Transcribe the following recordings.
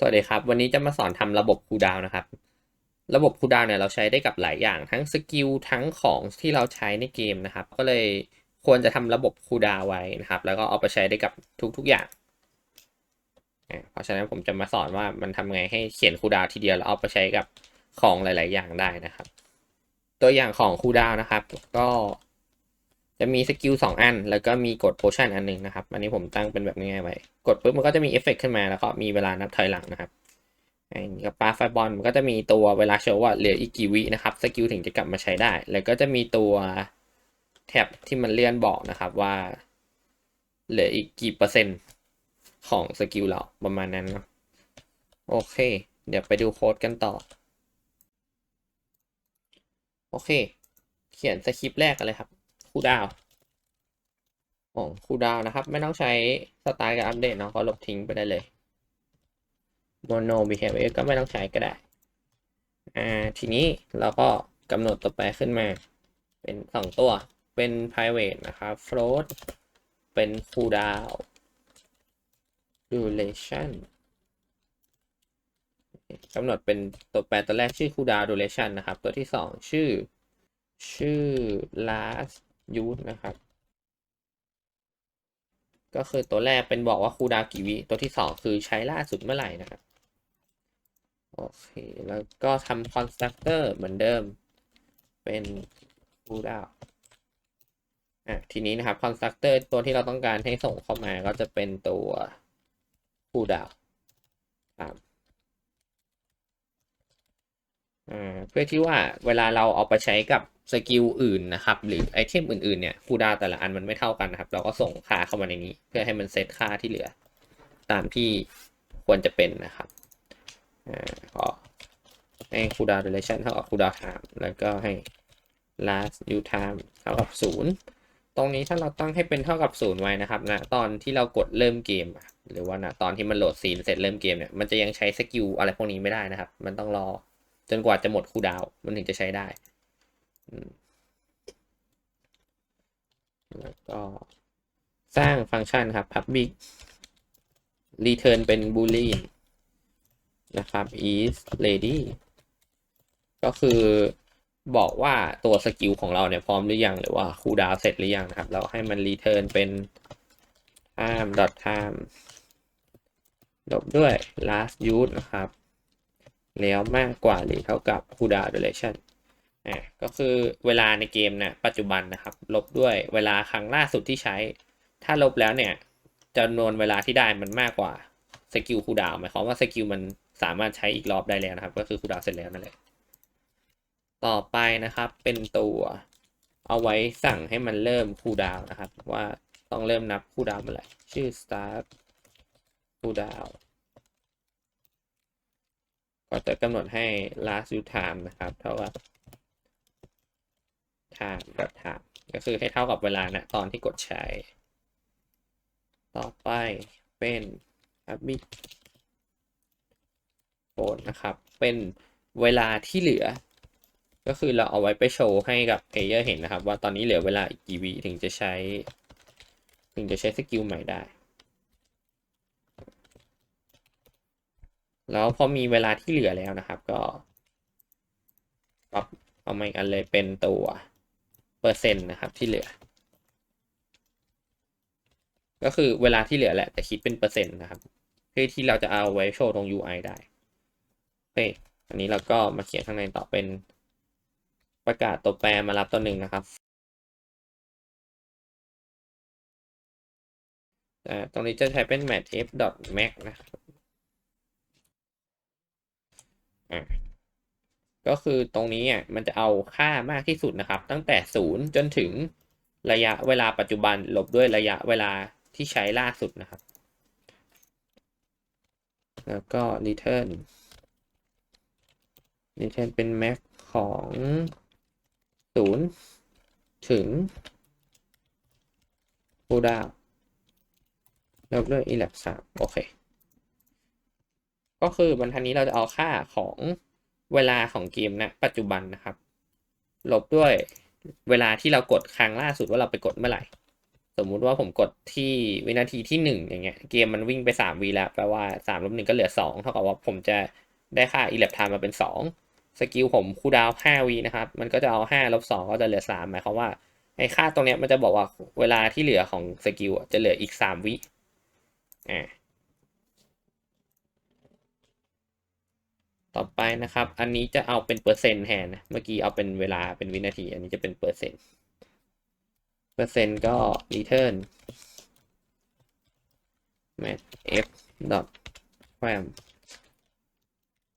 สวัสดีครับ วันนี้จะมาสอนทำระบบคูลดาวนะครับ ระบบคูลดาวเนี่ยเราใช้ได้กับหลายอย่างทั้งสกิลทั้งของที่เราใช้ในเกมนะครับ ก็เลยควรจะทำระบบคูลดาวไว้นะครับ แล้วก็เอาไปใช้ได้กับทุกๆอย่าง เพราะฉะนั้นผมจะมาสอนว่ามันทำไงให้เขียนคูลดาวทีเดียวแล้วเอาไปใช้กับของหลาย ๆ อย่างได้นะครับ ตัวอย่างของคูลดาวนะครับ ก็ จะมีสกิลสองอัน แล้วก็มีกดโพชั่นอันหนึ่งนะครับ อันนี้ผมตั้งเป็นแบบง่ายๆไว้ กดปุ๊บมันก็จะมีเอฟเฟกต์ขึ้นมาแล้วก็มีเวลานับถอยหลังนะครับไอ้กับปาไฟบอลมันก็จะมีตัวเวลาโชว์ว่าเหลืออีกกี่วินะครับสกิลถึงจะกลับมาใช้ได้ แล้วก็จะมีตัวแท็บที่มันเลื่อนบอกนะครับว่า เหลืออีกกี่เปอร์เซ็นต์ของสกิลเราประมาณนั้นเนาะโอเค เดี๋ยวไปดูโค้ดกันต่อ โอเค เขียนสคริปต์แรกกันเลยครับ คูดาวของคูดาวนะครับ ไม่ต้องใช้สไตล์กับอัปเดตเนาะก็ลบทิ้งไปได้เลย mono behavior ก็ไม่ต้องใช้ก็ได้ อ่า ทีนี้เราก็กำหนดตัวแปรขึ้นมา เป็นสองตัว เป็น private นะครับ float เป็น cooldown duration กำหนดเป็นตัวแปรตัวแรกชื่อ cooldown duration นะครับ ตัวที่สองชื่อ ชื่อ last use นะครับ ก็คือตัวแรกเป็นบอกว่าคูดาวกี่วิตัวที่สองคือใช้ล่าสุดเมื่อไหร่นะครับ โอเค แล้วก็ทำ constructor เหมือนเดิม เป็นคูดาวอะทีนี้นะครับ constructor ตัวที่เราต้องการให้ส่งเข้ามาก็จะเป็นตัวคูดาวครับอ่าเพื่อที่ว่าเวลาเราเอาไปใช้กับ สกิลอื่นนะครับ หรือไอเทมอื่นๆเนี่ยคูดาแต่ละอันมันไม่เท่ากันนะครับ เราก็ส่งค่าเข้ามาในนี้ เพื่อให้มันเซตค่าที่เหลือ ตามที่ควรจะเป็นนะครับอ่าก็ให้คูดา duration เท่ากับคูดา time แล้วก็ให้ last u time เท่ากับศูนย์ตรงนี้ถ้าเราตั้งให้เป็นเท่ากับศูนย์ไว้นะครับนะตอนที่เรากดเริ่มเกม หรือว่านะตอนที่มันโหลดซีนเสร็จเริ่มเกมเนี่ยมันจะยังใช้สกิลอะไรพวกนี้ไม่ได้นะครับ มันต้องรอจนกว่าจะหมดคูดาวมันถึงจะใช้ได้ แล้วก็สร้างฟังก์ชันครับ public return เป็น boolean นะครับ is ready ก็คือบอกว่าตัวสกิลของเราเนี่ยพร้อมหรือยัง หรือว่าคูดาวเสร็จหรือยังนะครับ เราให้มัน return เป็น time dot time ลบด้วย last use นะครับ แล้วมากกว่าหรือเท่ากับ cooldown duration อะก็คือเวลาในเกมนะปัจจุบันนะครับ ลบด้วยเวลาครั้งล่าสุดที่ใช้ ถ้าลบแล้วเนี่ยจำนวนเวลาที่ได้มันมากกว่าสกิลคูดาวหมายความว่าสกิลมันสามารถใช้อีกรอบได้แล้วนะครับ ก็คือคูดาวเสร็จแล้วนั่นแหละต่อไปนะครับเป็นตัวเอาไว้สั่งให้มันเริ่มคูดาวนะครับ ว่าต้องเริ่มนับคูดาวเมื่อไหร่ชื่อ start cooldown ก็จะกำหนดให้ last u time นะครับเท่ากับ time กับ time ก็คือให้เท่ากับเวลานะตอนที่กดใช้ ต่อไปเป็น habit code นะครับ เป็นเวลาที่เหลือ ก็คือเราเอาไว้ไปโชว์ให้กับเพลเยอร์เห็นนะครับ ว่าตอนนี้เหลือเวลาอีกกี่วิถึงจะใช้ ถึงจะใช้สกิลใหม่ได้แล้วพอมีเวลาที่เหลือแล้วนะครับ ก็ปรับเอามาอีกอันเลยเป็นตัว เปอร์เซ็นต์นะครับที่เหลือ ก็คือเวลาที่เหลือแหละ แต่คิดเป็นเปอร์เซ็นต์นะครับเพื่อที่เราจะเอาไว้โชว์ตรง UI ได้โอเคอันนี้เราก็มาเขียนข้างในต่อเป็นประกาศตัวแปรมารับตัวหนึ่งนะครับตรงนี้จะใช้เป็น match f max นะครับอะ ก็คือตรงนี้อะมันจะเอาค่ามากที่สุดนะครับ ตั้งแต่ศูนย์จนถึงระยะเวลาปัจจุบันลบด้วยระยะเวลาที่ใช้ล่าสุดนะครับ แล้วก็ return return เป็น max ของศูนย์ถึง cooldown ลบด้วย elapse 3โอเค ก็คือบรรทัดนี้เราจะเอาค่าของ เวลาของเกมนะปัจจุบันนะครับ ลบด้วยเวลาที่เรากดครั้งล่าสุดว่าเราไปกดเมื่อไหร่ สมมุติว่าผมกดที่วินาทีที่หนึ่งอย่างเงี้ย เกมมันวิ่งไปสามวิแล้วแปลว่าสามลบหนึ่งก็เหลือสองเท่ากับว่าผมจะได้ค่าอิเล็กทามมาเป็นสองสกิลผมคูดาวน์ห้าวินะครับ มันก็จะเอาห้าลบสองก็จะเหลือสามหมายความว่าไอ้ค่าตรงเนี้ยมันจะบอกว่าเวลาที่เหลือของสกิลจะเหลืออีกสามวิอ่า ต่อไปนะครับ อันนี้จะเอาเป็นเปอร์เซ็นต์แทนนะ เมื่อกี้เอาเป็นเวลาเป็นวินาที อันนี้จะเป็นเปอร์เซ็นต์ เปอร์เซ็นต์ก็ return mat f dot ram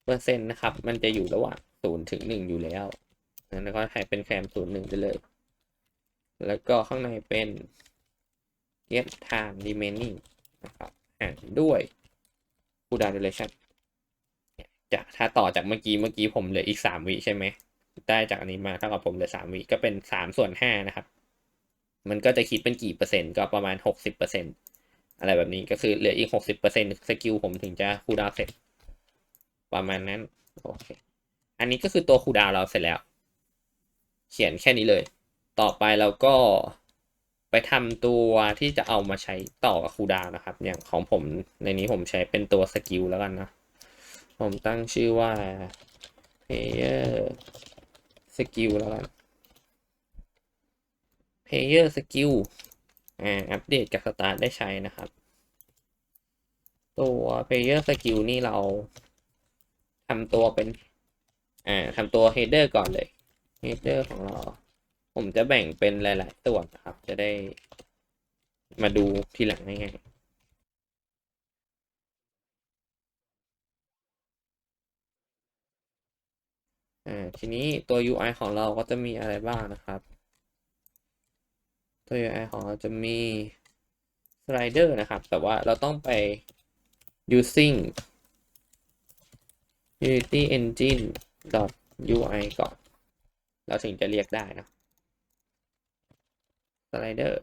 เปอร์เซ็นต์นะครับ มันจะอยู่ระหว่างศูนย์ถึงหนึ่งอยู่แล้วแล้วก็ให้เป็นแคมศูนย์หนึ่งไปเลย แล้วก็ข้างในเป็น get time remaining นะครับหารด้วย cooldown duration จะถ้าต่อจากเมื่อกี้เมื่อกี้ผมเหลืออีกสามวิใช่ไหมได้จากอันนี้มาเท่ากับผมเหลือสามวิก็เป็นสามส่วนห้านะครับ มันก็จะคิดเป็นกี่เปอร์เซ็นต์ก็ประมาณหกสิบเปอร์เซ็นต์อะไรแบบนี้ก็คือเหลืออีกหกสิบเปอร์เซ็นต์สกิลผมถึงจะคูดาวเสร็จ ประมาณนั้นโอเคอันนี้ก็คือตัวคูดาวเราเสร็จแล้ว เขียนแค่นี้เลย ต่อไปเราก็ไปทำตัวที่จะเอามาใช้ต่อกับคูดาวนะครับ อย่างของผมในนี้ผมใช้เป็นตัวสกิลแล้วกันนะ ผมตั้งชื่อว่า player skill แล้วกัน player skill อ่า อัปเดตกับสตาร์ได้ใช้นะครับ ตัว player skill นี่เราทำตัวเป็น อ่าทำตัว header ก่อนเลย header ของเรา ผมจะแบ่งเป็นหลายๆตัวนะครับ จะได้มาดูทีหลังง่ายๆ อ่าทีนี้ตัว UI ของเราก็จะมีอะไรบ้างนะครับ ตัว UI ของเราจะมีสไลเดอร์นะครับ แต่ว่าเราต้องไป using unity engine ui ก่อน เราถึงจะเรียกได้นะสไลเดอร์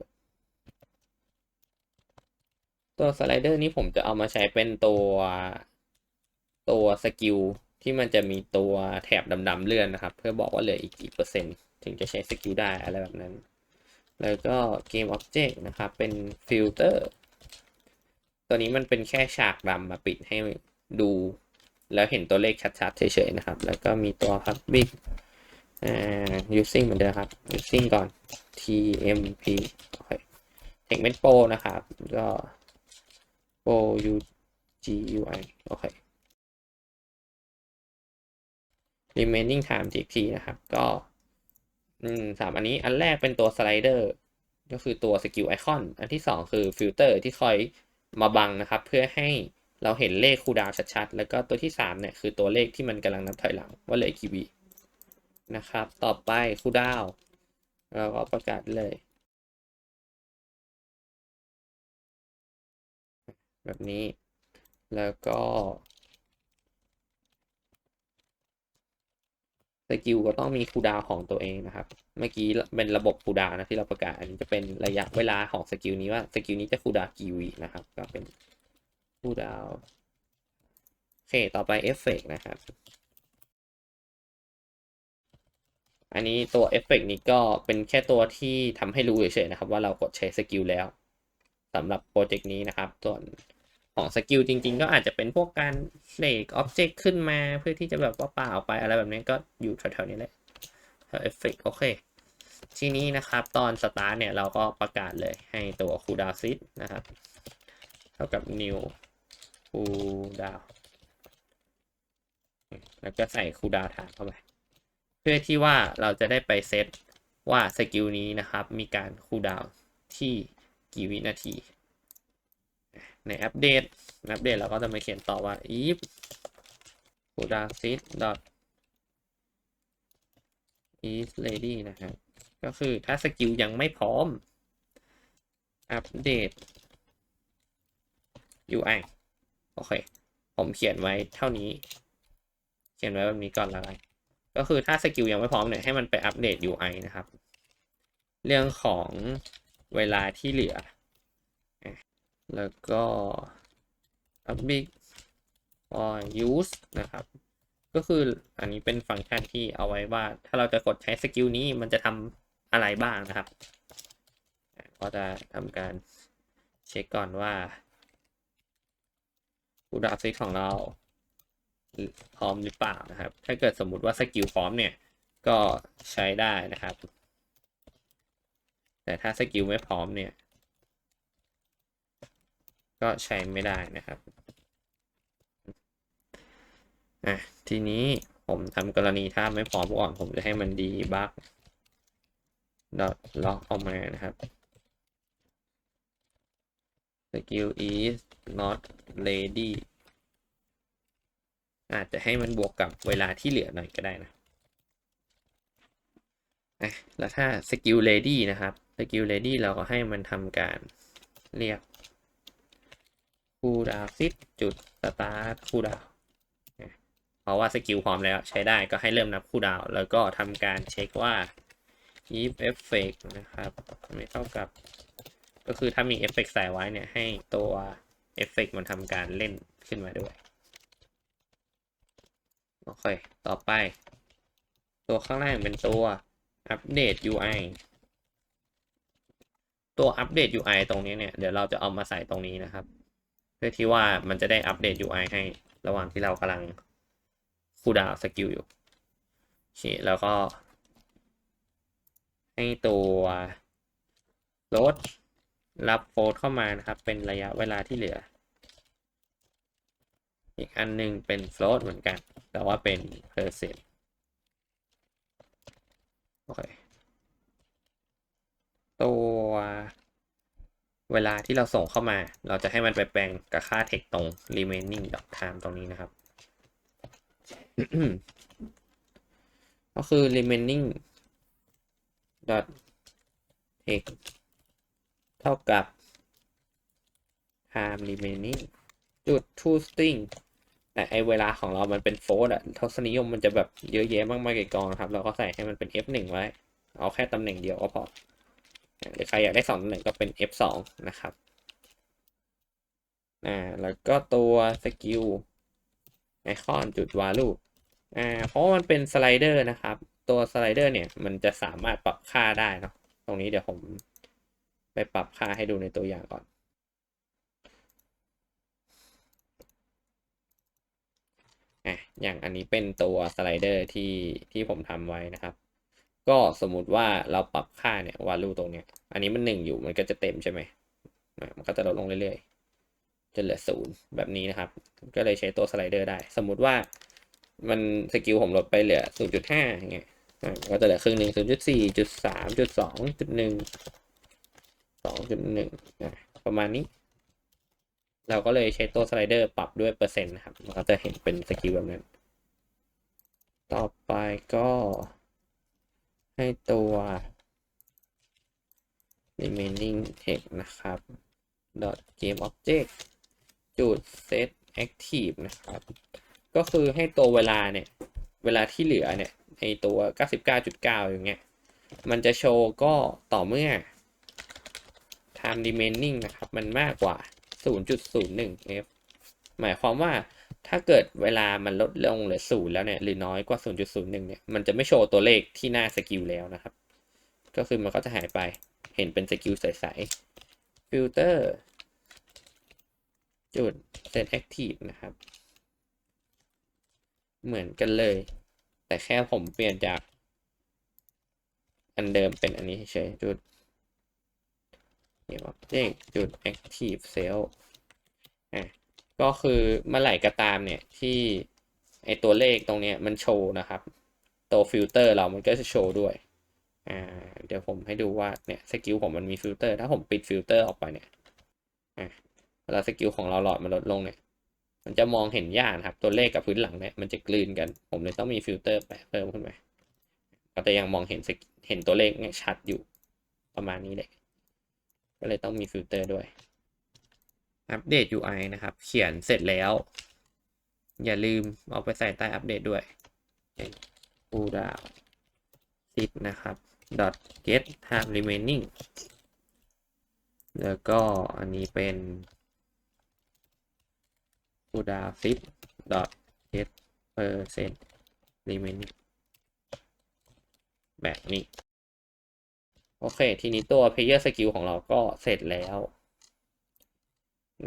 ตัวสไลเดอร์นี้ผมจะเอามาใช้เป็นตัวตัวสกิล ที่มันจะมีตัวแถบดำๆเลื่อนนะครับ เพื่อบอกว่าเหลืออีกกี่เปอร์เซ็นต์ ถึงจะใช้สกิลได้อะไรแบบนั้น แล้วก็เกม Object นะครับ เป็นฟิลเตอร์ตัวนี้มันเป็นแค่ฉากดำมาปิดให้ดูแล้วเห็นตัวเลขชัดๆเฉยๆนะครับ แล้วก็มีตัว Public อ่า using เหมือนเดิมครับ using ก่อน tmp โอเค text เป็น pro นะครับ ก็ pro ugui โอเค remaining time txt นะครับ ก็สามอันนี้อันแรกเป็นตัวสไลเดอร์ก็คือตัวสกิลไอคอนอันที่สองคือฟิลเตอร์ที่คอยมาบังนะครับ เพื่อให้เราเห็นเลขคูดาวชัดๆ แล้วก็ตัวที่สามเนี่ย คือตัวเลขที่มันกำลังนับถอยหลังว่าเหลือกี่วินะครับ ต่อไปคูดาวเราก็ประกาศเลย แบบนี้แล้วก็ สกิลก็ต้องมีคูดาวของตัวเองนะครับ เมื่อกี้เป็นระบบคูดาวนะที่เราประกาศ อันนี้จะเป็นระยะเวลาของสกิลนี้ว่าสกิลนี้จะคูดาวกี่วินะครับ ก็เป็นคูดาวโอเค ต่อไปเอฟเฟกนะครับ อันนี้ตัวเอฟเฟกนี้ก็เป็นแค่ตัวที่ทำให้รู้เฉยๆนะครับ ว่าเรากดใช้สกิลแล้วสำหรับโปรเจกต์นี้นะครับ ส่วน ของสกิลจริง ๆ ก็อาจจะเป็นพวกการเสกอ็อบเจกต์ขึ้นมาเพื่อที่จะแบบว่าเปล่าไปอะไรแบบนี้ก็อยู่แถวๆนี้แหละเอฟเฟกโอเค ทีนี้นะครับ ตอนสตาร์ทเนี่ยเราก็ประกาศเลยให้ตัวคูดาวซิตนะครับ เท่ากับ new คูดาวแล้วก็ใส่คูดาวฐานเข้าไป เพื่อที่ว่าเราจะได้ไปเซตว่าสกิลนี้นะครับ มีการคูดาวที่กี่วินาที ในอัปเดตอัปเดตเราก็จะมาเขียนต่อว่า if cooldown set dot is ready นะครับ ก็คือถ้าสกิลยังไม่พร้อม อัปเดต UI โอเค ผมเขียนไว้เท่านี้ เขียนไว้แบบนี้ก่อนล้วกันก็คือถ้าสกิลยังไม่พร้อมเนี่ยให้มันไปอัปเดต UI นะครับ เรื่องของเวลาที่เหลือ แล้วก็ public or use นะครับ ก็คืออันนี้เป็นฟังก์ชันที่เอาไว้ว่า ถ้าเราจะกดใช้สกิลนี้มันจะทำอะไรบ้างนะครับ ก็จะทำการเช็คก่อนว่าคูดาวซิกของเราพร้อมหรือเปล่านะครับ ถ้าเกิดสมมุติว่าสกิลพร้อมเนี่ย ก็ใช้ได้นะครับ แต่ถ้าสกิลไม่พร้อมเนี่ย ก็ใช้ไม่ได้นะครับอะทีนี้ผมทำกรณีถ้าไม่พร้อมก่อน ผมจะให้มันดีบักดอทล็อกออกมานะครับ skill is not ready อาจจะให้มันบวกกับเวลาที่เหลือหน่อยก็ได้นะอะแล้วถ้า skill ready นะครับ skill ready เราก็ให้มันทำการเรียก cooldown sit จุด start cooldown เพราะว่าสกิลพร้อมแล้วใช้ได้ก็ให้เริ่มนับคูดาว แล้วก็ทำการเช็คว่า if effect นะครับไม่เท่ากับ ก็คือถ้ามีเอฟเฟกใส่ไว้เนี่ย ให้ตัวเอฟเฟกมันทำการเล่นขึ้นมาด้วย โอเค ต่อไป ตัวข้างล่างเป็นตัวอัปเดต UI ตัวอัปเดต UI ตรงนี้เนี่ย เดี๋ยวเราจะเอามาใส่ตรงนี้นะครับ เพื่อที่ว่ามันจะได้อัปเดต UI ให้ระหว่างที่เรากำลังคูดาวสกิลอยู่โอเคแล้วก็ ให้ตัวโหลดรับโฟลเข้ามานะครับ เป็นระยะเวลาที่เหลือ อีกอันหนึงเป็น float เหมือนกัน แต่ว่าเป็น percent โอเคตัว เวลาที่เราส่งเข้ามา เราจะให้มันไปแปลงกับค่า text ตรง remaining time ตรงนี้นะครับ ก็คือ remaining dot text เท่ากับ time remaining จุด to string แต่ไอเวลาของเรามันเป็นโฟลดอะทศนิยมมันจะแบบเยอะแยะมากมายกี่กองนะครับ เราก็ใส่ให้มันเป็น F1 ไว้ เอาแค่ตำแหน่งเดียวก็พอ หรือใครอยากได้สองตำแหน่งก็เป็น F2 นะครับอ่าแล้วก็ตัวสกิลไอคอนจุด value อ่าเพราะมันเป็นสไลเดอร์นะครับ ตัวสไลเดอร์เนี่ยมันจะสามารถปรับค่าได้เนาะตรงนี้เดี๋ยวผมไปปรับค่าให้ดูในตัวอย่างก่อนอะอย่างอันนี้เป็นตัวสไลเดอร์ที่ที่ผมทำไว้นะครับ ก็สมมุติว่าเราปรับค่าเนี่ยวาลูตรงเนี้ย อันนี้มันหนึ่งอยู่มันก็จะเต็มใช่ไหม มันก็จะลดลงเรื่อยๆ จนเหลือศูนย์แบบนี้นะครับ ก็เลยใช้ตัวสไลเดอร์ได้ สมมุติว่ามันสกิลผมลดไปเหลือศูนย์จุดห้าอย่างเงี้ยก็จะเหลือครึ่งหนึ่งศูนย์จุดสี่จุดสามจุดสองจุดหนึ่งสองจุดหนึ่งอะประมาณนี้ เราก็เลยใช้ตัวสไลเดอร์ปรับด้วยเปอร์เซ็นต์นะครับ มันก็จะเห็นเป็นสกิลแบบนั้น ต่อไปก็ ให้ตัว remaining text นะครับ dot game object จุด set active นะครับ ก็คือให้ตัวเวลาเนี่ย เวลาที่เหลือเนี่ยในตัว 99.9 อย่างเงี้ย มันจะโชว์ก็ต่อเมื่อ time remaining นะครับ มันมากกว่า 0.01 f หมายความว่า ถ้าเกิดเวลามันลดลงเหลือศูนย์แล้วเนี่ยหรือน้อยกว่า 0.01 เนี่ยมันจะไม่โชว์ตัวเลขที่หน้าสกิลแล้วนะครับ ก็คือมันก็จะหายไปเห็นเป็นสกิลใสๆฟิลเตอร์จุด set active นะครับ เหมือนกันเลย แต่แค่ผมเปลี่ยนจาก อันเดิมเป็นอันนี้เฉยๆจุด game object จุด active cell อะ ก็คือเมื่อไหร่ก็ตามเนี่ยที่ไอตัวเลขตรงเนี้ยมันโชว์นะครับ ตัวฟิลเตอร์เรามันก็จะโชว์ด้วยอ่าเดี๋ยวผมให้ดูว่าเนี่ยสกิลผมมันมีฟิลเตอร์ถ้าผมปิดฟิลเตอร์ออกไปเนี่ยอะเวลาสกิลของเราหลอดมันลดลงเนี่ย มันจะมองเห็นยากครับตัวเลขกับพื้นหลังเนี่ยมันจะกลืนกัน ผมเลยต้องมีฟิลเตอร์แปะเพิ่มขึ้นมาก็จะยังมองเห็นเห็นตัวเลขเนี่ยชัดอยู่ประมาณนี้เลยก็เลยต้องมีฟิลเตอร์ด้วย อัปเดต UI นะครับ เขียนเสร็จแล้ว อย่าลืมเอาไปใส่ใต้อัปเดตด้วยปูดาวซิดนะครับ dot get time remaining แล้วก็อันนี้เป็นปูดาวซิด dot get percent remaining แบบนี้ โอเค ทีนี้ตัว player skill ของเราก็เสร็จแล้ว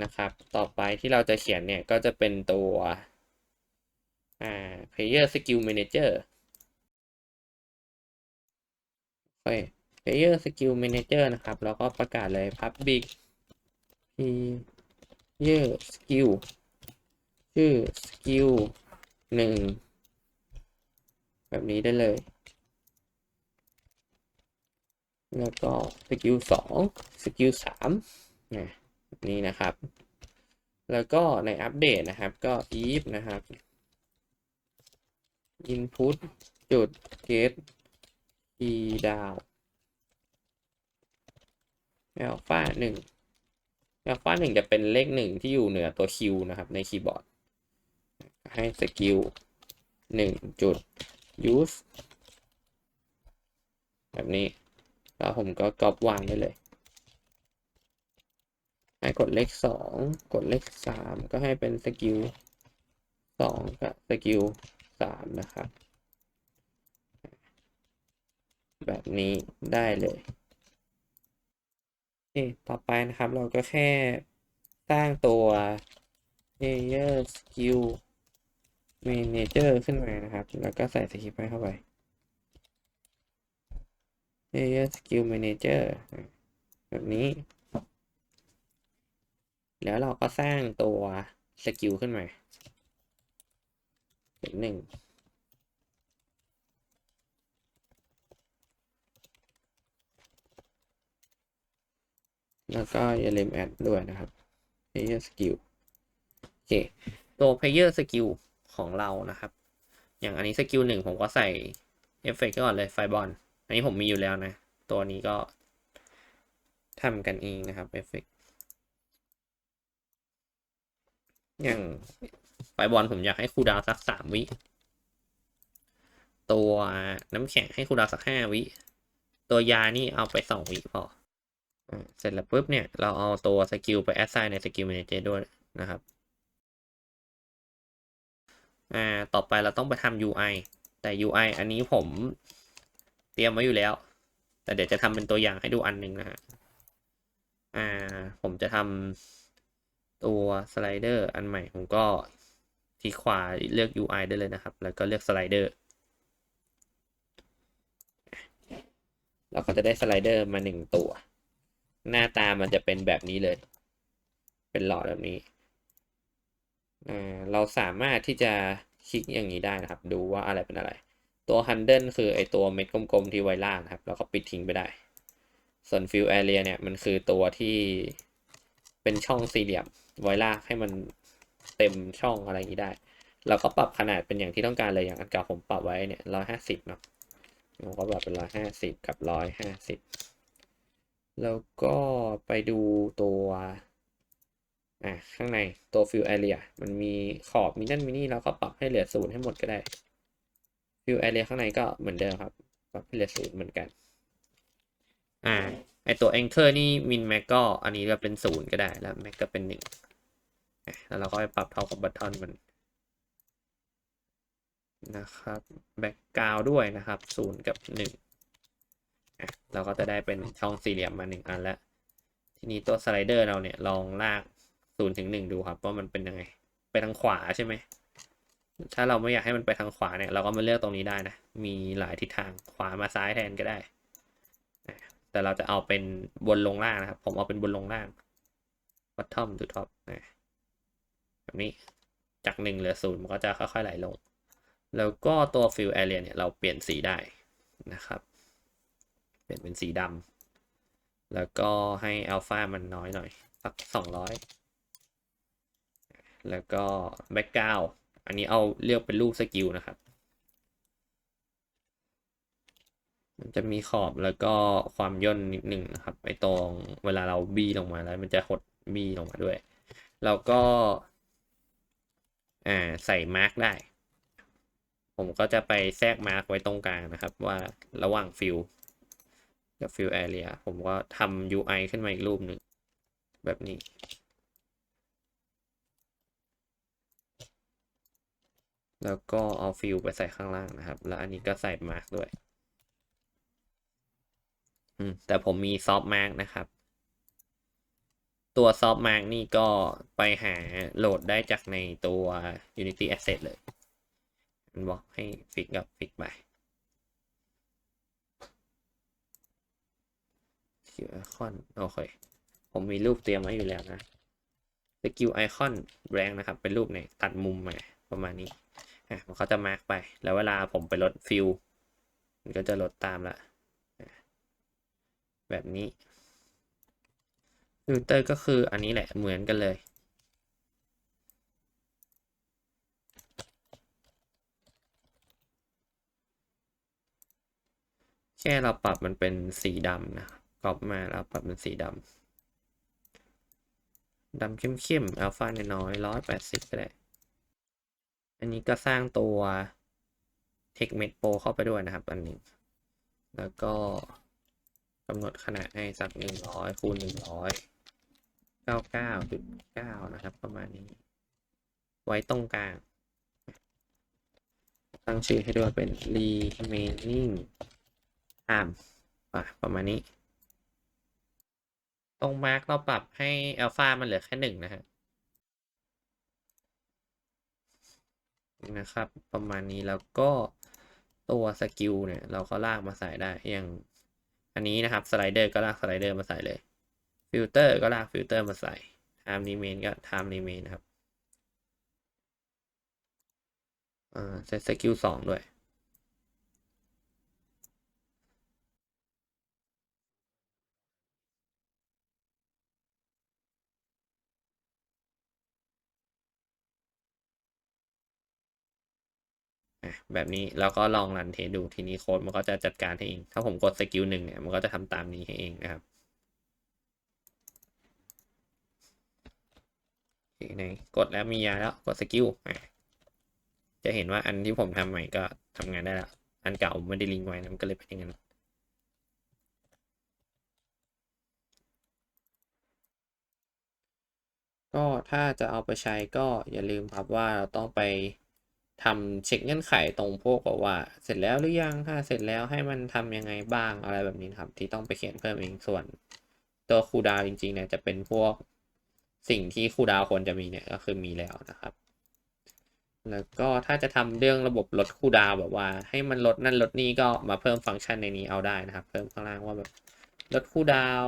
นะครับ ต่อไปที่เราจะเขียนเนี่ยก็จะเป็นตัว อ่า player skill manager โอเค player skill manager นะครับ แล้วก็ประกาศเลย public player skill ชื่อ skill หนึ่ง แบบนี้ได้เลย แล้วก็สกิลสองสกิลสามนะ นี่นะครับ แล้วก็ในอัปเดตนะครับก็ if นะครับ input จุด get key down alpha หนึ่ง alpha หนึ่งจะเป็นเลขหนึ่งที่อยู่เหนือตัว Q นะครับในคีย์บอร์ด ให้สกิลหนึ่งจุด use แบบนี้ แล้วผมก็ก๊อปวางได้เลย ให้กดเลขสองกดเลขสามก็ให้เป็นสกิลสองกับสกิลสามนะครับ แบบนี้ได้เลยโอเคต่อไปนะครับเราก็แค่สร้างตัว layer skill manager ขึ้นมานะครับ แล้วก็ใส่สคริปต์ให้เข้าไป layer skill manager แบบนี้ แล้วเราก็สร้างตัวสกิลขึ้นมาเป็นหนึ่งแล้วก็อย่าลืมแอดด้วยนะครับ player skill โอเค ตัว player skill ของเรานะครับ อย่างอันนี้สกิลหนึ่งผมก็ใส่เอฟเฟกต์ก่อนเลยไฟบอล อันนี้ผมมีอยู่แล้วนะ ตัวนี้ก็ทำกันเองนะครับเอฟเฟก อย่างไฟบอลผมอยากให้คูดาวสักสามวิ ตัวน้ำแข็งให้คูดาวสักห้าวิ ตัวยานี่เอาไปสองวิพอเสร็จแล้วปุ๊บเนี่ย เราเอาตัวสกิลไปแอดไซน์ในสกิล m ม n a เจ r ด้วยนะครับอ่าต่อไปเราต้องไปทำ UI แต่ UI อันนี้ผมเตรียมไว้อยู่แล้ว แต่เดี๋ยวจะทำเป็นตัวอย่างให้ดูอันหนึ่งนะฮะอ่า ผมจะทำ ตัวสไลเดอร์อันใหม่ผมก็คลิกขวาเลือก UI ได้เลยนะครับ แล้วก็เลือกสไลเดอร์เราก็จะได้สไลเดอร์มาหนึ่งตัว หน้าตามันจะเป็นแบบนี้เลย เป็นหลอดแบบนี้ เราสามารถที่จะคลิกอย่างนี้ได้นะครับ ดูว่าอะไรเป็นอะไร ตัว handle คือไอตัวเม็ดกลมๆที่ไว้ล่างครับ แล้วก็ปิดทิ้งไปได้ ส่วน fill area เนี่ยมันคือตัวที่เป็นช่องสี่เหลี่ยม ไว้ลากให้มันเต็มช่องอะไรอย่างนี้ได้ เราก็ปรับขนาดเป็นอย่างที่ต้องการเลยอย่างอันเก่าผมปรับไว้เนี่ยร้อยห้าสิบเนาะผมก็ปรับเป็นร้อยห้าสิบกับร้อยห้าสิบแล้วก็ไปดูตัวอะข้างในตัว fill area มันมีขอบมีนั่นมีนี่เราก็ปรับให้เหลือศูนย์ให้หมดก็ได้ fill area ข้างในก็เหมือนเดิมครับปรับให้เหลือศูนย์เหมือนกัน อ่า ไอตัว anchor นี่ min max ก็อันนี้ก็เป็นศูนย์ก็ได้แล้ว max ก็เป็นหนึ่งแล้วเราก็ไปปรับเท่ากับ button มันนะครับ background ด้วยนะครับศูนย์กับหนึ่งเราก็จะได้เป็นช่องสี่เหลี่ยมมาหนึ่งอันแล้ว ทีนี้ตัวสไลเดอร์เราเนี่ยลองลากศูนย์ถึงหนึ่งดูครับว่ามันเป็นยังไง ไปทางขวาใช่ไหมถ้าเราไม่อยากให้มันไปทางขวาเนี่ย เราก็มาเลือกตรงนี้ได้นะ มีหลายทิศทางขวามาซ้ายแทนก็ได้ แต่เราจะเอาเป็นบนลงล่างนะครับ ผมเอาเป็นบนลงล่าง bottom to top แบบนี้จากหนึ่งเหลือศูนย์มันก็จะค่อยๆไหลลง แล้วก็ตัว fill area เนี่ยเราเปลี่ยนสีได้นะครับ เปลี่ยนเป็นสีดำแล้วก็ให้อัลฟามันน้อยหน่อยสักสองร้อยแล้วก็แบ็กกราวอันนี้เอาเลือกเป็นรูปสกิลนะครับ มันจะมีขอบแล้วก็ความย่นนิดหนึ่งนะครับไอตรงเวลาเราบีลงมาแล้ว มันจะหดบีลงมาด้วย แล้วก็อ่าใส่มาร์กได้ ผมก็จะไปแทรกมาร์กไว้ตรงกลางนะครับว่าระหว่างฟิลกับฟิลแอเรียผมก็ทำ UI ขึ้นมาอีกรูปหนึ่งแบบนี้แล้วก็เอาฟิลไปใส่ข้างล่างนะครับ แล้วอันนี้ก็ใส่มาร์กด้วย แต่ผมมีซอฟต์มาร์กนะครับ ตัวซอฟต์มาร์กนี่ก็ไปหาโหลดได้จากในตัว Unity Asset เลยมันบอกให้ฟิกกับฟิกไปคิวไอคอนโอเค ผมมีรูปเตรียมไว้อยู่แล้วนะสกิลไอคอนแรงนะครับ เป็นรูปเนี่ยตัดมุมมาประมาณนี้อะมันเขาจะมาร์กไป แล้วเวลาผมไปลดฟิลมันก็จะลดตามละ แบบนี้ฟิลเตอร์ก็คืออันนี้แหละเหมือนกันเลยแค่เราปรับมันเป็นสีดำนะกรอบมาแล้วปรับเป็นสีดำดำเข้มๆอัลฟาน้อยร้อยแปดสิบก็ได้ อันนี้ก็สร้างตัว Text Med Pro เข้าไปด้วยนะครับ อันนึ่งแล้วก็ำหนดขนาดให้สักหนึ่งร้อยคูณหนึ่งร้อยเก้าเก้าจุดเก้านะครับ ประมาณนี้ ไว้ตรงกลาง ตั้งชื่อให้ด้วยเป็น remaining time อะประมาณนี้ ตรงมาร์กเราปรับให้อัลฟามันเหลือแค่หนึ่งนะฮะนะครับ ประมาณนี้แล้วก็ตัวสกิลเนี่ย เราก็ลากมาใส่ได้อย่าง อันนี้นะครับสไลเดอร์ก็ลากสไลเดอร์มาใส่เลยฟิลเตอร์ก็ลากฟิลเตอร์มาใส่ time remain ก็ time remain นะครับอ่าเซตสกิลสองด้วย แบบนี้แล้วก็ลองรันเทสดูทีนี้โค้ดมันก็จะจัดการให้เอง ถ้าผมกดสกิลหนึ่งเนี่ยมันก็จะทำตามนี้ให้เองนะครับในกดแล้วมียาแล้วกดสกิลจะเห็นว่าอันที่ผมทำใหม่ก็ทำงานได้แล้ว อันเก่าไม่ได้ลิงก์ไว้นะมันก็เลยเป็นอย่างนั้นก็ถ้าจะเอาไปใช้ก็อย่าลืมครับว่าเราต้องไป ทำเช็คเงื่อนไขตรงพวกแบบว่า เสร็จแล้วหรือยังถ้าเสร็จแล้วให้มันทำยังไงบ้างอะไรแบบนี้ครับ ที่ต้องไปเขียนเพิ่มเองส่วน ตัวคูดาวจริงๆเนี่ยจะเป็นพวกสิ่งที่คูดาวควรจะมีเนี่ยก็คือมีแล้วนะครับ แล้วก็ถ้าจะทำเรื่องระบบลดคูดาวแบบว่า ให้มันลดนั่นลดนี่ก็มาเพิ่มฟังก์ชันในนี้เอาได้นะครับ เพิ่มข้างล่างว่าแบบลดคูดาว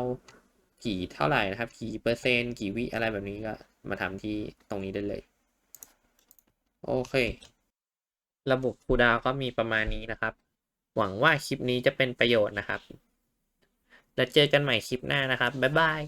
กี่เท่าไหร่นะครับกี่เปอร์เซ็นต์กี่วิอะไรแบบนี้ก็มาทำที่ตรงนี้ได้เลย โอเค ระบบคูดาวก็มีประมาณนี้นะครับ หวังว่าคลิปนี้จะเป็นประโยชน์นะครับ แล้วเจอกันใหม่คลิปหน้านะครับ บ๊ายบาย